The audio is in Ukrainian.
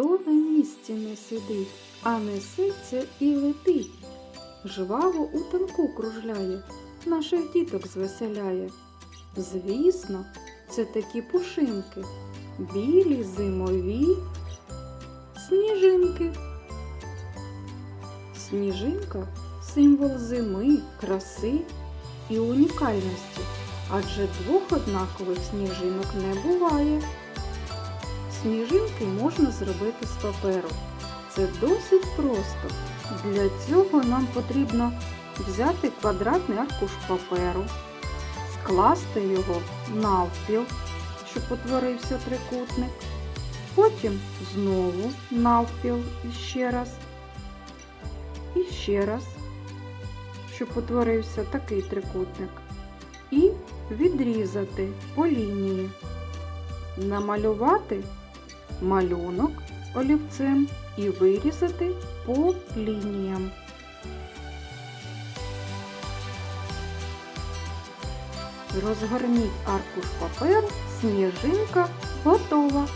Ніхто на місці не сидить, а несеться і летить. Жваво у танку кружляє, наших діток звеселяє. Звісно, це такі пушинки, білі зимові сніжинки. Сніжинка символ зими, краси і унікальності, адже двох однакових сніжинок не буває. Сніжинки можна зробити з паперу. Це досить просто. Для цього нам потрібно взяти квадратний аркуш паперу, скласти його навпіл, щоб утворився трикутник. Потім знову навпіл іще раз. І ще раз, щоб утворився такий трикутник. І відрізати по лінії. Намалювати малюнок олівцем і вирізати по лініям. Розгорніть аркуш паперу, сніжинка готова.